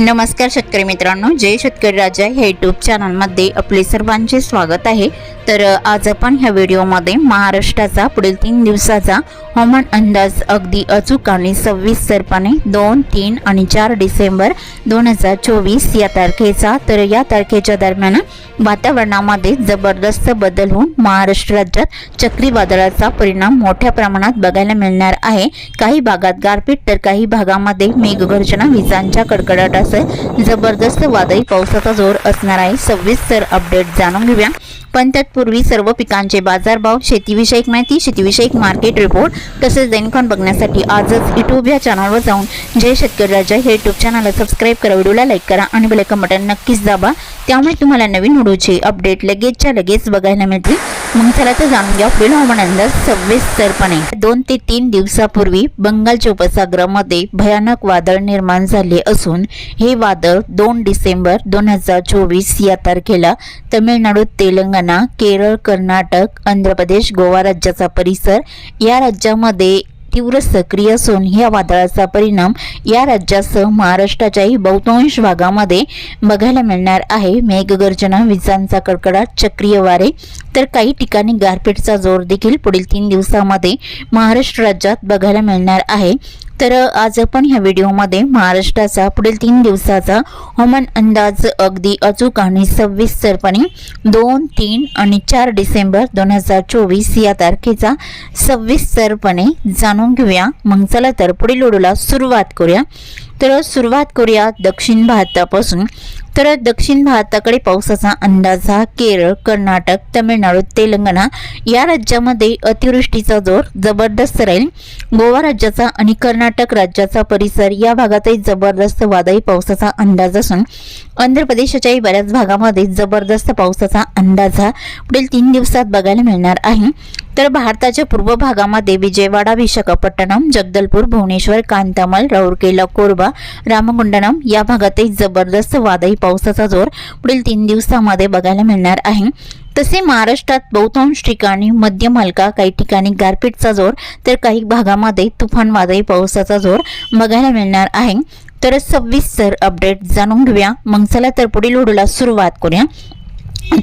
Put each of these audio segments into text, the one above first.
नमस्कार शेतकरी मित्रांनो जय शेतकरी राजा ह्या यूट्यूब चॅनलमध्ये आपले सर्वांचे स्वागत आहे. तर आज आपण ह्या व्हिडिओमध्ये महाराष्ट्राचा पुढील तीन दिवसाचा हवामान अंदाज अगदी अचूक आणि सविस्तरपणे दोन तीन आणि चार डिसेंबर दोन हजार चोवीस या तारखेचा. तर या तारखेच्या दरम्यान वातावरणामध्ये जबरदस्त बदल होऊन महाराष्ट्र राज्यात चक्रीवादळाचा परिणाम मोठ्या प्रमाणात बघायला मिळणार आहे. काही भागात गारपीट तर काही भागामध्ये मेघगर्जना विजांच्या कडकडाटासह जबरदस्त वादळी पावसाचा जोर असणार आहे. सविस्तर अपडेट जाणून घेऊया. पण तत्पूर्वी सर्व पिकांचे बाजारभाव शेतीविषयक माहिती शेतीविषयक मार्केट रिपोर्ट तसेच दैनिकॉन बघण्यासाठी आजच यूट्यूब या चॅनलवर जाऊन जय शेतकरी राजा हे यूट्यूब चॅनलला सबस्क्राईब करा व्हिडिओला लाईक करा आणि बेल बटन नक्कीच दाबा. त्यामुळे तुम्हाला नवीन व्हिडिओचे अपडेट लगेचच्या लगेच बघायला मिळतील. मग चला तर जाणून घ्या पुढील हवामान अंदाज सविस्तरपणे. दोन ते तीन दिवसापूर्वी बंगालच्या उपसागरामध्ये भयानक वादळ निर्माण झाले असून हे वादळ दोन डिसेंबर दोन हजार चोवीस या तारखेला तमिळनाडू तेलंगणा केरळ कर्नाटक आंध्र प्रदेश गोवा राज्याचा परिसर या राज्यामध्ये तीव्र सक्रिय असून या वादळाचा परिणाम या राज्यासह महाराष्ट्राच्याही बहुतांश भागामध्ये बघायला मिळणार आहे. मेघगर्जना विजांचा कडकडाट चक्रीय वारे तर काही ठिकाणी गारपीटचा जोर देखील पुढील तीन दिवसामध्ये महाराष्ट्र राज्यात बघायला मिळणार आहे. तर आज आपण ह्या व्हिडिओमध्ये महाराष्ट्राचा पुढील तीन दिवसाचा हवामान अंदाज अगदी अचूक आणि सविस्तरपणे दोन तीन आणि चार डिसेंबर दोन हजार चोवीस या तारखेचा सविस्तरपणे जाणून घेऊया. मग चला तर पुढील ओढूला सुरुवात करूया. तर सुरुवात करूया दक्षिण भारतापासून. तर दक्षिण भारताकडे पावसाचा अंदाज हा केरळ कर्नाटक तमिळनाडू तेलंगणा या राज्यामध्ये अतिवृष्टीचा जोर जबरदस्त राहील. गोवा राज्याचा आणि कर्नाटक राज्याचा परिसर या भागातही जबरदस्त वादळी पावसाचा अंदाज असून आंध्र प्रदेशाच्याही बऱ्याच भागामध्ये जबरदस्त पावसाचा अंदाज हा पुढील तीन दिवसात बघायला मिळणार आहे. तर भारताच्या पूर्व भागामध्ये विजयवाडा विशाखापट्टणम जगदलपूर भुवनेश्वर कांतामल राऊरकेला कोरबा रामगुंडनम या भागातही जबरदस्त वादळी पावसाचा जोर पुढील तीन दिवसामध्ये बघायला मिळणार आहे. तसे महाराष्ट्रात बहुतांश ठिकाणी मध्यम हलका काही ठिकाणी गारपीटचा जोर तर काही भागामध्ये तुफान वादळी पावसाचा जोर बघायला मिळणार आहे. तर सविस्तर अपडेट जाणून घेऊया. मग चला तर पुढील व्हिडिओला सुरुवात करूया.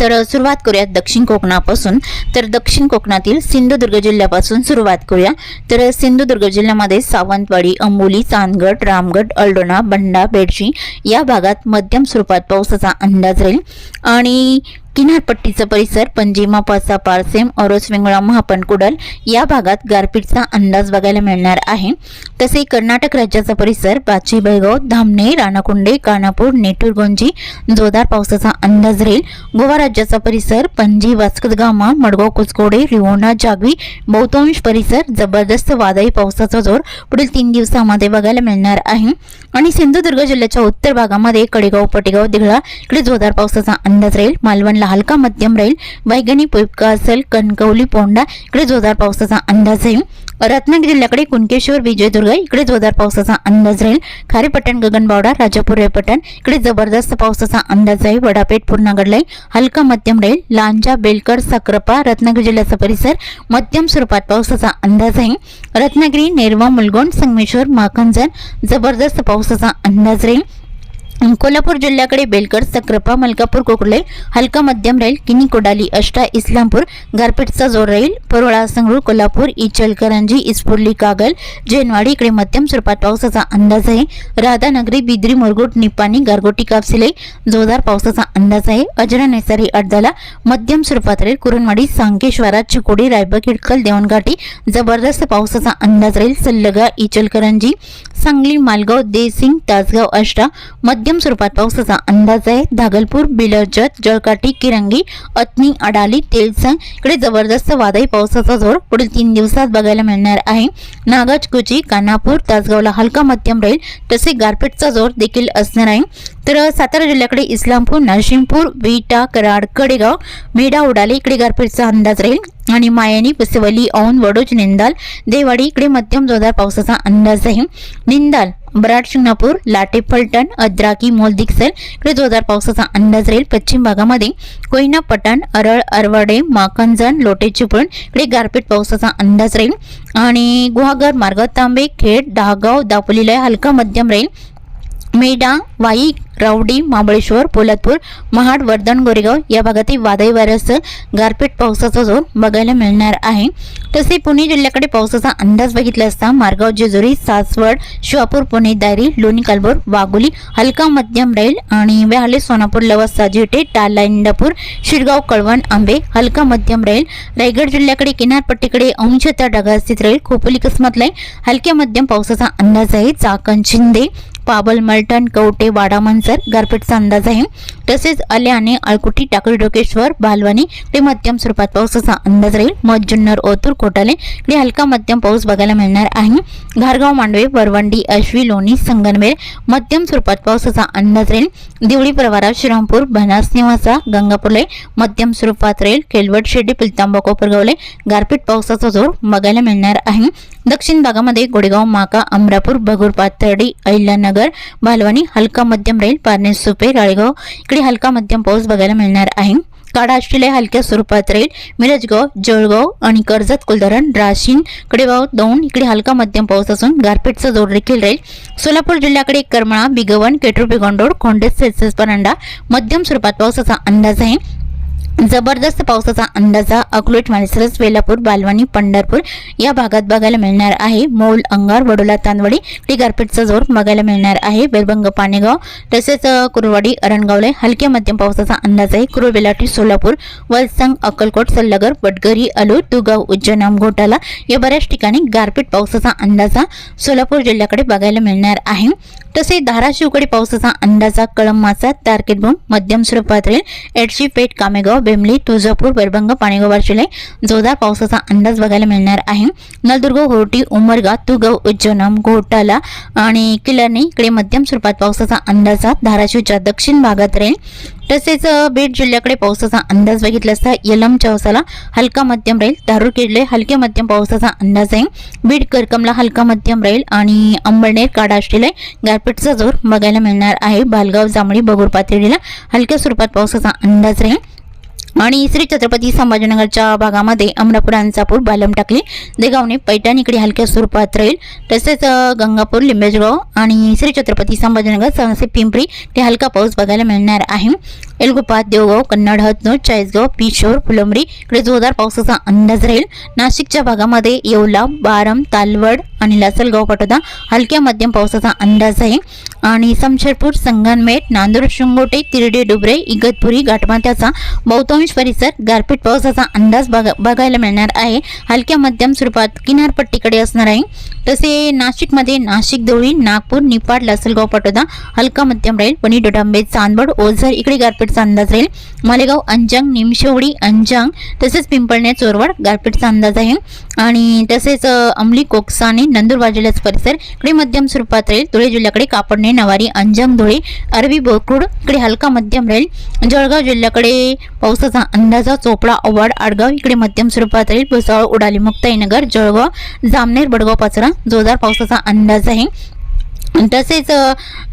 तर सुरुवात करूया दक्षिण कोकणापासून. तर दक्षिण कोकणातील सिंधुदुर्ग जिल्ह्यापासून सुरुवात करूया. तर सिंधुदुर्ग जिल्ह्यामध्ये सावंतवाडी अंबोली चांदगड रामगड अल्डोणा बंडा बेडशी या भागात मध्यम स्वरूपात पावसाचा अंदाज राहील. आणि किनारपट्टीचा परिसर पंजिमा पासा पारसेम औरस वेंगुळा कुडल या भागात गारपीटचा अंदाज बघायला मिळणार आहे. तसे कर्नाटक राज्याचा परिसर बाची बेळगाव धामणे राणाकुंडे कानापूर नेटूरगोंजी जोरदार पावसाचा अंदाज राहील. गोवा राज्याचा परिसर पणजी वास्कदगामा मडगाव कुचकोडे रिवोणा जागवी बहुतांश परिसर जबरदस्त वादळी पावसाचा जोर पुढील तीन दिवसामध्ये बघायला मिळणार आहे. आणि सिंधुदुर्ग जिल्ह्याच्या उत्तर भागामध्ये कडेगाव पटेगाव दिघळा इकडे जोरदार पावसाचा अंदाज राहील. मालवणला हलका मध्यम राहील. वैगणी पुपका असेल कणकवली पोंडा इकडे जोरदार पावसाचा अंदाज राहील. रत्नागिरी जिल्ह्याकडे कुणकेश्वर विजयदुर्ग इकडे जोरदार पावसाचा अंदाज राहील. खारेपट्टण गगनबावडा राजापूर रेपट्टण इकडे जबरदस्त पावसाचा अंदाज आहे वडापेठ पूर्णागडलाई हलका मध्यम राहील. लांजा बेलकर साक्रपा रत्नागिरी जिल्ह्याचा परिसर मध्यम स्वरूपात पावसाचा अंदाज आहे रत्नागिरी नेरवा मुलगोंड संगमेश्वर माखंजन जबरदस्त पावसाचा अंदाज राहील. कोल्हापूर जिल्ह्याकडे बेलकर सक्रापा मलकापूर कोकुले हलका मध्यम राहील किनी कोडाली अष्टा इस्लामपूर गारपीटचा जोर राहील परोळा संगरूळ कोल्हापूर इचलकरंजी इस्फुर्ली कागल जेनवाडी इकडे मध्यम स्वरूपात पावसाचा अंदाज आहे. राधानगरी बिद्री मुरगुट निपाणी गारगोटी कापसिले जोरदार पावसाचा अंदाज आहे. अजरा नेसारी अडदाला मध्यम स्वरूपात राहील कुरणवाडी सांकेश्वरा चिकोडी रायबग हिडकल देवणघाटी जबरदस्त पावसाचा अंदाज राहील सल्लगा इचलकरंजी सांगली मालगाव देसिंग तासगाव अष्टा मध्यम स्वरूपात पावसाचा अंदाज आहे. धागलपूर बिलरजत जळकाठी किरंगी अतनी अडाली तेलसंग इकडे जबरदस्त वादळी पावसाचा जोर पुढील तीन दिवसात बघायला मिळणार आहे. नागाजकुची कानापूर तासगावला हलका मध्यम राहील तसे गारपीटचा जोर देखील असणार आहे. तर सातारा जिल्ह्याकडे इस्लामपूर नाशिमपूर विटा कराड कडेगाव मेढा उडाले इकडे गारपीटचा अंदाज राहील. आणि मायानी पिसवली औन वडोज निंदाल. देवाडी इकडे मध्यम जोरदार पावसाचा अंदाज आहे. निंदाल बराड शिंगणापूर लाटे फलटण अद्राकी मोलदिक्सल इकडे जोरदार पावसाचा अंदाज राहील पश्चिम भागामध्ये. कोयना पटण अरळ अरवाडे माकंजण लोटे चिपळण इकडे गारपीट पावसाचा अंदाज राहील. आणि गुहागर मार्ग तांबे खेड दहागाव दापोलीला हलका मध्यम राहील. मेडा वाई रावडी महाबळेश्वर पोलादपूर महाड वर्धन गोरेगाव या भागातील वादळी वाऱ्यासह गारपीट पावसाचा जोर बघायला मिळणार आहे. तसे पुणे जिल्ह्याकडे पावसाचा अंदाज बघितला असता मारगाव जेजुरी सासवड शिवापूर पुणे दारी लोणी कालबोर वाघोली हलका मध्यम राहील आणि व्याहाले सोनापूर लवासा साजिवटे टाला इंदापूर शिरगाव कळवण आंबे हलका मध्यम राहील रायगड जिल्ह्याकडे किनारपट्टीकडे अंशतः ढगाळ स्थित राहील. खोपोली किस्मतला हलक्या मध्यम पावसाचा अंदाज आहे. चाकण शिंदे पाबल मलटण कवटे वाडा मनसर गारपीटचा अंदाज आहे. तसेच अल्याने अळकुटी टाकळी डोकेश्वर बालवानी ते मध्यम स्वरूपात पावसाचा अंदाज राहील. मध जुन्नर ओतूर कोटाले इकडे हलका मध्यम पाऊस बघायला मिळणार आहे. घारगाव मांडवे वरवंडी अश्वी लोणी संगनमेर मध्यम स्वरूपात पावसाचा अंदाज राहील. दिवळी प्रवारा श्रीरामपूर बनास निवासा गंगापूरले मध्यम स्वरूपात राहील. केलवट शेडी पिलतांबा कोपरगावले गारपीट पावसाचा जोर बघायला मिळणार आहे. दक्षिण भागामध्ये गोडेगाव माका अमरापूर भगूर पाथर्डी अहिल्यानगर बालवानी हलका मध्यम राहील. पारणे सुपे राळेगाव इकडे हलका मध्यम पाऊस बघायला मिळणार आहे. काडा आष्टीला हलक्या स्वरूपात राहील मिरजगाव जळगाव आणि कर्जत कुलधरण राशीन कडेगाव दौंड इकडे हलका मध्यम पाऊस असून गारपीटचा जोर देखील राहील सोलापूर जिल्ह्याकडे करमळा बिगवण केटरू बिगोंडोड खोंडेस सेल्सिअस परांडा मध्यम स्वरूपात पावसाचा अंदाज आहे. जबरदस्त पावसाचा अंदाजा अकलूट माणसरस वेलापूर बालवानी पंढरपूर या भागात बघायला मिळणार आहे. मोल अंगार वडोला तांदवडी टी गारपीटचा जोर बघायला मिळणार आहे. बेलबंग पाणेगाव तसेच कुरवाडी अरणगावले हलक्या मध्यम पावसाचा अंदाज आहे. कुरुळ बेलाटी सोलापूर वलसंग अक्कलकोट सल्लगर वडगरी अलूर दुगाव उज्जैनाम घोटाला या बऱ्याच ठिकाणी गारपीट पावसाचा अंदाजा सोलापूर जिल्ह्याकडे बघायला मिळणार आहे. तसे धाराशिवकडे पावसाचा अंदाजा कळंबाचा तारकेटबूम मध्यम स्वरूपात राहील. एडशी पेठ कामेगाव बेमली तुळजापूर बेरबंग पाणेगाव जिल्हे. जोरदार पावसाचा अंदाज बघायला मिळणार आहे. नलदुर्ग होर्टी उमरगा तुगव उज्जैनम घोटाला आणि किल्लारने इकडे मध्यम स्वरूपात पावसाचा अंदाजात धाराशिवच्या दक्षिण भागात राहील तसेच बीड जिल्ह्याकडे पावसाचा अंदाज बघितला असता यलम चौसाला हलका मध्यम राहील दारूर किल्ले हलक्या मध्यम पावसाचा अंदाज आहे. बीड करकमला हलका मध्यम राहील आणि अंबळनेर काडाष्टीला गारपीटचा जोर बघायला मिळणार आहे. बालगाव जांभळी बगूर पातळीला हलक्या स्वरूपात पावसाचा अंदाज राहील आणि श्री छत्रपती संभाजीनगरच्या भागामध्ये अमरापूर अंचापूर बालम टाकली देगावने पैठण इकडे हलक्या स्वरूपात राहील. तसेच गंगापूर लिंबेजगाव आणि श्री छत्रपती संभाजीनगर सहसे पिंपरी ते हलका पाऊस बघायला मिळणार आहे. एलगोपात देवगाव कन्नड हतनूर चाळीसगाव पिशोर फुलंबरी इकडे जोरदार पावसाचा अंदाज राहील. नाशिकच्या भागामध्ये येवला बारम तालवड आणि लासलगाव पाटोदा हलक्या मध्यम पावसाचा अंदाज आहे. आणि समशेरपूर संगनमेट नांदूर शिंगोटे तिरडे डुबरे इगतपुरी घाटमाथ्याचा बहुतांश परिसर गारपीट पावसाचा अंदाज बघा बघायला मिळणार आहे. हलक्या मध्यम स्वरूपात किनारपट्टीकडे असणार आहे. तसे नाशिकमध्ये नाशिक देवळी नागपूर निपाड लासलगाव पाटोदा हलका मध्यम राहील. वणी डोडांबे चांदवड ओझर इकडे गारपीटचा अंदाज राहील. मालेगाव अंजांग निमशेवडी अंजांग तसेच पिंपळणे चोरवड गारपीटचा अंदाज आहे. आणि तसेच अ, अंमली कोकसाने नंदुरबार जिल्ह्याचा परिसर इकडे मध्यम स्वरूपात राहील. धुळे जिल्ह्याकडे कापडणे नवारी अंजंग धुळे अरबी बोकुड इकडे हलका मध्यम राहील जळगाव जिल्ह्याकडे पावसाचा अंदाजा चोपडा ओवाड आडगाव इकडे मध्यम स्वरूपात राहील भुसावळ उडाली मुक्ताईनगर जळगाव जामनेर बडगाव पाचरा जोरदार पावसाचा अंदाज आहे. तसेच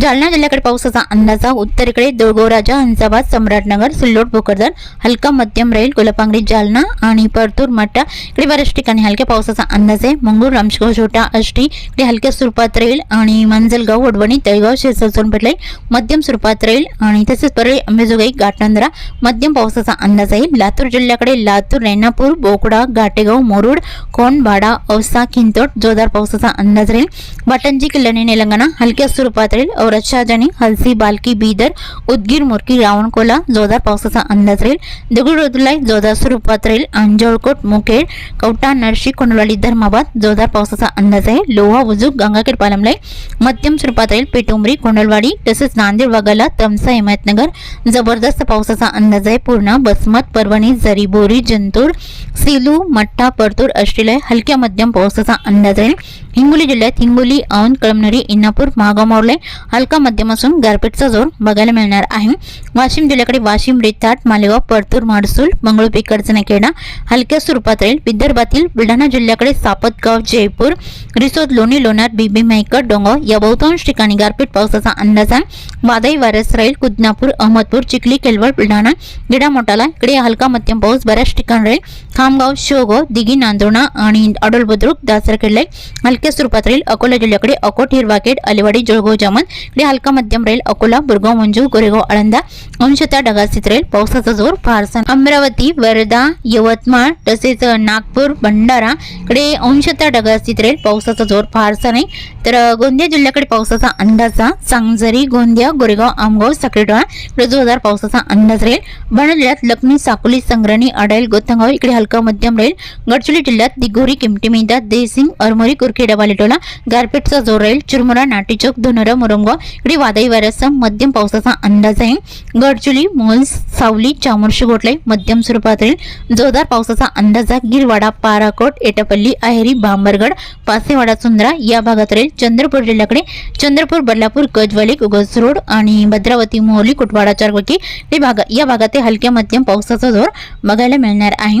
जालना जिल्ह्याकडे पावसाचा अंदाज उत्तरेकडे देऊळगावराजा हंसाबाद सम्राटनगर सिल्लोड भोकरदन हलका मध्यम राहील कोलपांगडी जालना आणि परतूर मट्टा इकडे बऱ्याच ठिकाणी हलक्या पावसाचा अंदाज आहे. मंगूर रामशगाव छोटा आष्टी. इकडे हलक्या स्वरूपात राहील आणि मंजलगाव वडवणी तळगाव शेरसर सोनपेटले मध्यम स्वरूपात राहील आणि तसेच परळी अंबेजोगाई गाटनंदरा. मध्यम पावसाचा अंदाज आहे. लातूर जिल्ह्याकडे लातूर रेणापूर बोकडा घाटेगाव मुरुड कोनभाडा औसा खिंतोड जोरदार पावसाचा अंदाज राहील. बाटंजी किल्ल्याने तेलंगणा हलक्या स्वरूपात राहील औरत शहाजानी हलसी बालकी बीदर उदगीर मुरकी रावणकोला जोरदार पावसाचा अंदाज राहील. दगडूदलाई जोरदार स्वरूपात राहील. अंजळकोट मुखेड कवटा नरशी कोंडवाली धर्माबाद जोरदार पावसाचा अंदाज आहे. लोहा उजूक गंगाखेड पालमलाई. मध्यम स्वरूपात राहील. पेटुंबरी कोंडलवाडी तसेच नांदेड वाघाला तमसा हिमायतनगर. जबरदस्त पावसाचा अंदाज आहे. पूर्णा बसमत परभणी जरीबोरी जंतूर सिलू मठ्ठा परतूर अष्टीलय. हलक्या मध्यम पावसाचा अंदाज राहील. हिंगोली जिल्ह्यात हिंगोली औंध कळमनरी इंदापूर महागाव मोर्ले हलका मध्यम असून गारपीटचा जोर बघायला मिळणार आहे. वाशिम जिल्ह्याकडे वाशिम रेताट मालेगाव परतूर माडसूल मंगळूपी कडचणखेडा खेडा हलक्या स्वरूपात राहील विदर्भातील बुलढाणा जिल्ह्याकडे सापतगाव जयपूर रिसोद लोणी लोणार बीबी मेहकर डोंगाव या बहुतांश ठिकाणी गारपीट पावसाचा अंदाज आहे. वादळी वारस राहील कुदनापूर अहमदपूर चिखली केलवड बुलढाणा गिडामोटाला इकडे हलका मध्यम पाऊस बऱ्याच ठिकाणी राहील. खामगाव शेवगाव दिघी नांदोणा आणि अडोल बुद्रुक दासरखेडले हलक्या हलक्या स्वरूपात राहील अकोला जिल्ह्याकडे अकोट हिरवाखेड अलिवाडी जळगाव जामन इकडे हलका मध्यम राहील अकोला बुरगाव मंजू गोरेगाव आळंदा अंशता ढगाळीत राहील पावसाचा जोर फारसा अमरावती वर्धा यवतमाळ तसेच नागपूर भंडारा इकडे अंशता ढगाळीत राहील पावसाचा जोर फारसा नाही. तर गोंदिया जिल्ह्याकडे पावसाचा अंदाजा सांगजरी गोंदिया गोरेगाव आमगाव साखरेडोळा इकडे जोरदार पावसाचा अंदाज राहील. भंडारा जिल्ह्यात लखनी साकोली संग्रणी अडाईल गोथंगाव इकडे हलका मध्यम राहील गडचिरोली जिल्ह्यात दिघोरी किमटी मैदात देसिंग अरमोरी कुरखेडा बालेटोला गारपेटचा जोर राहील चिरमुरा नाटीचौक धुनरा मुरंगाव इकडे वादळी वाऱ्यासह मध्यम पावसाचा अंदाज आहे. गडचिरोली मोल्स सावली चामोर्शी गोटलाई मध्यम स्वरूपात राहील जोरदार पावसाचा अंदाज आहे. गिरवाडा पाराकोट एटापल्ली आहेरी भांबरगड पासेवाडा सुंदरा या भागात राहील चंद्रपूर जिल्ह्याकडे चंद्रपूर बदलापूर गजवाली कुगस रोड आणि भद्रावती मोहली कुटवाडा चारवकी हे या भागात हलक्या मध्यम पावसाचा जोर बघायला मिळणार आहे.